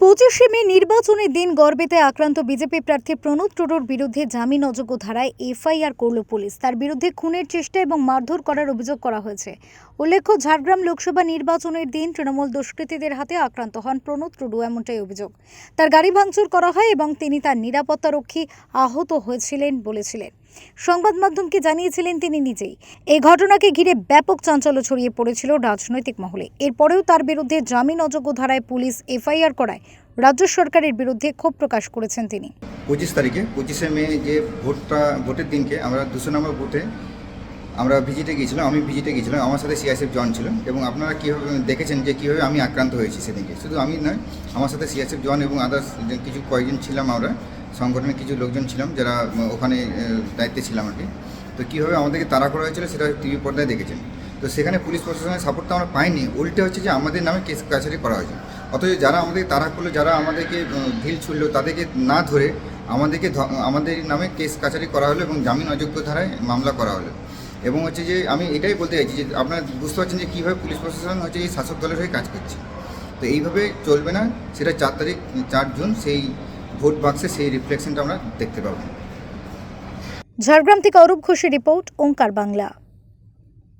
পঁচিশে মে নির্বাচনের দিন গর্বেতে আক্রান্ত বিজেপি প্রার্থী প্রণব টুডুর বিরুদ্ধে জামিন অযোগ্য ধারায় এফআইআর করল পুলিশ। তার বিরুদ্ধে খুনের চেষ্টা এবং মারধর করার অভিযোগ করা হয়েছে। উল্লেখ্য, ঝাড়গ্রাম লোকসভা নির্বাচনের দিন তৃণমূল দুষ্কৃতীদের হাতে আক্রান্ত হন প্রণব টুডু এমনটাই অভিযোগ। তার গাড়ি ভাঙচুর করা হয় এবং তিনি তার নিরাপত্তারক্ষী আহত হয়েছিলেন বলেছিলেন। সংবাদ মাধ্যমকে জানিয়েছিলেন তিনি নিজেই। এই ঘটনাকে ঘিরে ব্যাপক চাঞ্চল্য ছড়িয়ে পড়েছিল রাজনৈতিক মহলে। এরপরেও তার বিরুদ্ধে জামিন অযোগ্য ধারায় পুলিশ এফআইআর করায় রাজ্য সরকারের বিরুদ্ধে ক্ষোভ প্রকাশ করেছেন তিনি। পঁচিশ তারিখে, পঁচিশে মে যে ভোটটা, ভোটের দিনকে আমরা দুশো নম্বর বুথে আমরা ভিজিটে গিয়েছিলাম, আমি ভিজিটে গিয়েছিলাম, আমার সাথে সিআইএসএফ জন ছিল এবং আপনারা কীভাবে দেখেছেন যে কীভাবে আমি আক্রান্ত হয়েছি সেদিনকে? শুধু আমি নয়, আমার সাথে সিআইএসএফ জন এবং আদার্স কিছু কয়েকজন ছিলাম আমরা, সংগঠনের কিছু লোকজন ছিলাম যারা ওখানে দায়িত্বে ছিলাম আর কি। তো কীভাবে আমাদেরকে তাড়া করা হয়েছিল সেটা টিভি পর্দায় দেখেছেন। তো সেখানে পুলিশ প্রশাসনের সাপোর্টটা আমরা পাইনি। উল্টে হচ্ছে যে আমাদের নামে কেস কাছারি করা হয়েছে। অথচ যারা আমাদের তাড়া করল, যারা আমাদেরকে ঢিল ছুড়লো, তাদেরকে না ধরে আমাদেরকে আমাদের নামে কেস কাছারি করা হলো এবং জামিন অযোগ্য ধারায় মামলা করা হলো। এবং হচ্ছে যে আমি এটাই বলতে চাইছি যে আপনারা বুঝতে পারছেন যে কীভাবে পুলিশ প্রশাসন হচ্ছে এই শাসক দলের হয়ে কাজ করছে। তো এইভাবে চলবে না, সেটা চার তারিখ, চার জুন, সেই ভোট বাক্সে সেই রিফ্লেকশনটা আমরা দেখতে পাবো। ঝাড়গ্রাম থেকে অরূপ ঘোষের রিপোর্ট, ওঙ্কার বাংলা।